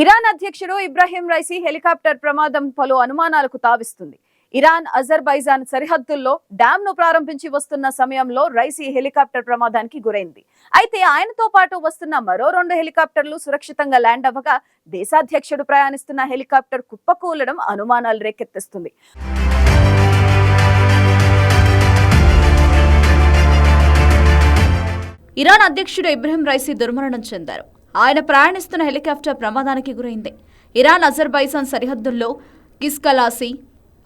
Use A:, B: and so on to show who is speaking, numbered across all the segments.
A: Iran అధ్యక్షుడు Ibrahim Raisi helicopter ప్రమాదం పలు అనుమానాలకు తావిస్తుంది. ఇరాన్ అజర్బైజాన్ సరిహద్దుల్లో డ్యామ్ను ప్రారంభించి వస్తున్న సమయంలో రైసీ హెలికాప్టర్ ప్రమాదానికి గురైంది. అయితే ఆయనతో పాటు వస్తున్న మరో రెండు హెలికాప్టర్లు సురక్షితంగా ల్యాండ్ అవ్వగా దేశాధ్యక్షుడు ప్రయాణిస్తున్న హెలికాప్టర్ కుప్పకూలడం అనుమానాలు రేకెత్తిస్తుంది. ఇరాన్ అధ్యక్షుడు ఇబ్రహీం రైసీ దుర్మరణం చెందారు. ఆయన ప్రయాణిస్తున్న హెలికాప్టర్ ప్రమాదానికి గురైంది. ఇరాన్ అజర్బైజాన్ సరిహద్దుల్లో కిస్కలాసి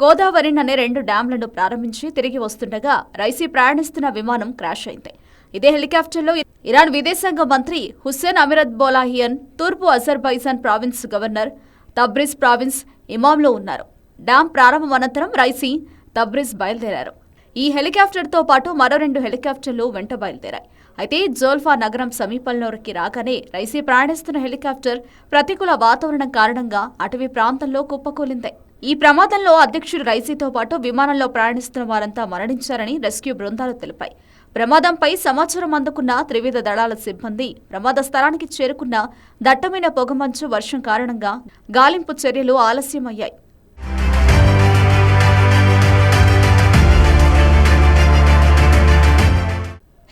A: గోదావరిన్ అనే రెండు డ్యాంలను ప్రారంభించి తిరిగి వస్తుండగా రైసీ ప్రయాణిస్తున్న విమానం క్రాష్ అయింది. ఇదే హెలికాప్టర్లో ఇరాన్ విదేశాంగ మంత్రి హుస్సేన్ అమిరత్ బోలాహియన్ తూర్పు Azerbaijan province governor Tabriz province ఇమాంలో ఉన్నారు. డ్యాం ప్రారంభం అనంతరం రైసీ తబ్రిజ్ బయలుదేరారు. ఈ హెలికాప్టర్తో పాటు మరో రెండు హెలికాప్టర్లు వెంట బయలుదేరాయి. అయితే జోల్ఫా నగరం సమీపంలోకి రాగానే రైసీ ప్రయాణిస్తున్న హెలికాప్టర్ ప్రతికూల వాతావరణం కారణంగా అటవీ ప్రాంతంలో కుప్పకూలింది. ఈ ప్రమాదంలో అధ్యక్షుడు రైసీతో పాటు విమానంలో ప్రయాణిస్తున్న వారంతా మరణించారని రెస్క్యూ బృందాలు తెలిపాయి. ప్రమాదంపై సమాచారం అందుకున్న త్రివిధ దళాల సిబ్బంది ప్రమాద స్థలానికి చేరుకున్న దట్టమైన పొగమంచు వర్షం కారణంగా గాలింపు చర్యలు ఆలస్యమయ్యాయి.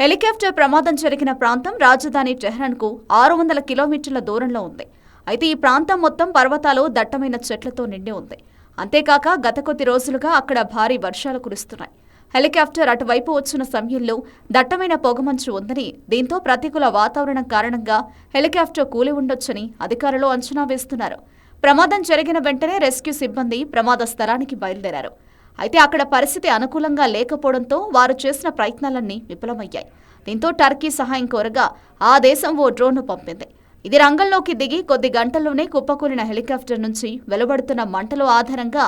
A: హెలికాప్టర్ ప్రమాదం జరిగిన ప్రాంతం రాజధాని టెహ్రాన్కు ఆరు వందల కిలోమీటర్ల దూరంలో ఉంది. అయితే ఈ ప్రాంతం మొత్తం పర్వతాలు దట్టమైన చెట్లతో నిండి ఉంది. అంతేకాక గత కొద్ది రోజులుగా అక్కడ భారీ వర్షాలు కురుస్తున్నాయి. హెలికాప్టర్ అటువైపు వచ్చిన సమయంలో దట్టమైన పొగమంచు ఉందని దీంతో ప్రతికూల వాతావరణం కారణంగా హెలికాప్టర్ కూలి ఉండొచ్చని అధికారులు అంచనా వేస్తున్నారు. ప్రమాదం జరిగిన వెంటనే రెస్క్యూ సిబ్బంది ప్రమాద స్థలానికి బయలుదేరారు. అయితే అక్కడ పరిస్థితి అనుకూలంగా లేకపోవడంతో వారు చేసిన ప్రయత్నాలన్నీ విఫలమయ్యాయి. దీంతో టర్కీ సహాయం కోరగా ఆ దేశం ఓ డ్రోన్ను పంపింది. ఇది రంగంలోకి దిగి కొద్ది గంటల్లోనే కుప్పకూలిన హెలికాప్టర్ నుంచి వెలువడుతున్న మంటల ఆధారంగా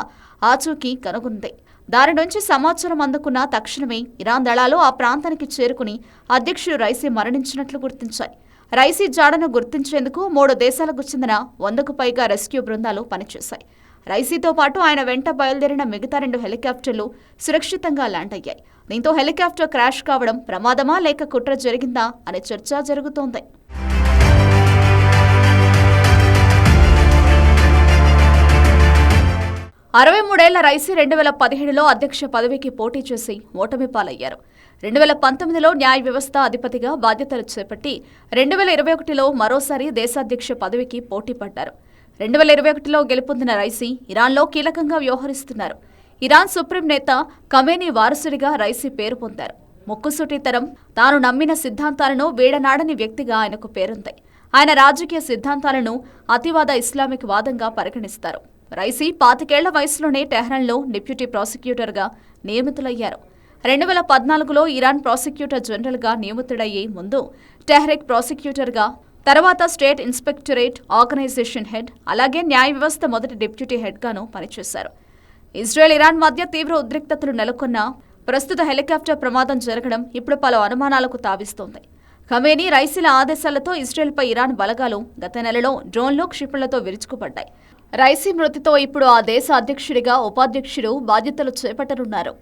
A: ఆచూకీ కనుగొంది. దాని నుంచి సమాచారం అందుకున్న తక్షణమే ఇరాన్ దళాలు ఆ ప్రాంతానికి చేరుకుని అధ్యక్షుడు రైసీ మరణించినట్లు గుర్తించాయి. రైసీ జాడను గుర్తించేందుకు మూడు దేశాలకు చెందిన వందకు పైగా రెస్క్యూ బృందాలు పనిచేశాయి. రైసీతో పాటు ఆయన వెంట బయలుదేరిన మిగతా రెండు హెలికాప్టర్లు సురక్షితంగా ల్యాండ్ అయ్యాయి. దీంతో హెలికాప్టర్ క్రాష్ కావడం ప్రమాదమా లేక కుట్ర జరిగిందా అనే చర్చ జరుగుతోంది. అరవై మూడేళ్ళ రైసీ రెండు వేల పదిహేడులో అధ్యక్ష పదవికి పోటీ చేసి ఓటమి పాలయ్యారు. రెండు వేల పంతొమ్మిదిలో న్యాయ వ్యవస్థ అధిపతిగా బాధ్యతలు చేపట్టి రెండు వేల ఇరవై ఒకటిలో మరోసారి దేశాధ్యక్ష పదవికి పోటీ పడ్డారు. రెండు వేల ఇరవై ఒకటిలో గెలుపొందిన రైసీ ఇరాన్లో కీలకంగా వ్యవహరిస్తున్నారు. ఇరాన్ సుప్రీం నేత కమేనీ వారసుడిగా రైసీ పేరు పొందారు. ముక్కుసూటితరం తాను నమ్మిన సిద్ధాంతాలను వీడనాడని వ్యక్తిగా ఆయనకు పేరుంది. ఆయన రాజకీయ సిద్ధాంతాలను అతివాద ఇస్లామిక్ వాదంగా పరిగణిస్తారు. రైసీ పాతికేళ్ళ వయసులోనే టెహ్రాన్లో డిప్యూటీ ప్రాసిక్యూటర్గా నియమితులయ్యారు. రెండు వేల పద్నాలుగులో ఇరాన్ ప్రాసిక్యూటర్ జనరల్గా నియమితుడయ్యే ముందు టెహ్రిక్ ప్రాసిక్యూటర్గా తర్వాత స్టేట్ ఇన్స్పెక్టరేట్ ఆర్గనైజేషన్ హెడ్ అలాగే న్యాయ వ్యవస్థ మొదటి డిప్యూటీ హెడ్గాను పనిచేశారు. ఇజ్రాయెల్ ఇరాన్ మధ్య తీవ్ర ఉద్రిక్తతలు నెలకొన్న ప్రస్తుత హెలికాప్టర్ ప్రమాదం జరగడం ఇప్పుడు పలు అనుమానాలకు తావిస్తోంది. ఖమేనీ రైసీల ఆదేశాలతో ఇజ్రాయెల్పై ఇరాన్ బలగాలు గత నెలలో డ్రోన్లు క్షిపణులతో విరుచుకుపడ్డాయి. రైసీ మృతితో ఇప్పుడు ఆ దేశ అధ్యక్షుడిగా ఉపాధ్యక్షుడు బాధ్యతలు చేపట్టనున్నారు.